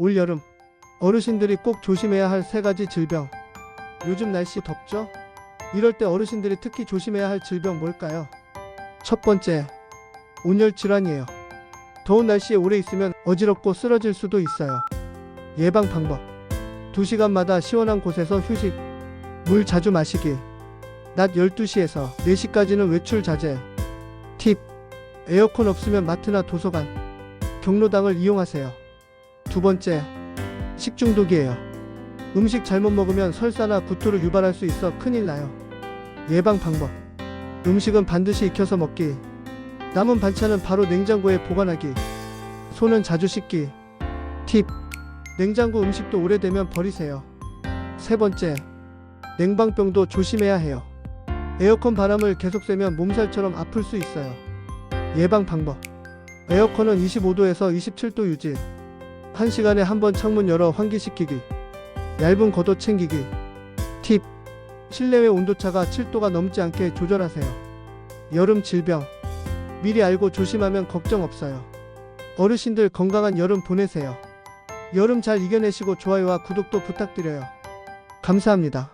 올여름 어르신들이 꼭 조심해야 할 세 가지 질병. 요즘 날씨 덥죠? 이럴 때 어르신들이 특히 조심해야 할 질병 뭘까요? 첫 번째, 온열 질환이에요. 더운 날씨에 오래 있으면 어지럽고 쓰러질 수도 있어요. 예방 방법. 2시간마다 시원한 곳에서 휴식. 물 자주 마시기. 낮 12시에서 4시까지는 외출 자제. 팁. 에어컨 없으면 마트나 도서관, 경로당을 이용하세요. 두 번째, 식중독이에요. 음식 잘못 먹으면 설사나 구토를 유발할 수 있어 큰일 나요. 예방 방법. 음식은 반드시 익혀서 먹기. 남은 반찬은 바로 냉장고에 보관하기. 손은 자주 씻기. 팁. 냉장고 음식도 오래되면 버리세요. 세 번째. 냉방병도 조심해야 해요. 에어컨 바람을 계속 쐬면 몸살처럼 아플 수 있어요. 예방 방법. 에어컨은 25도에서 27도 유지. 1시간에 한 번 창문 열어 환기시키기. 얇은 겉옷 챙기기. 팁. 실내외 온도차가 7도가 넘지 않게 조절하세요. 여름 질병. 미리 알고 조심하면 걱정 없어요. 어르신들 건강한 여름 보내세요. 여름 잘 이겨내시고 좋아요와 구독도 부탁드려요. 감사합니다.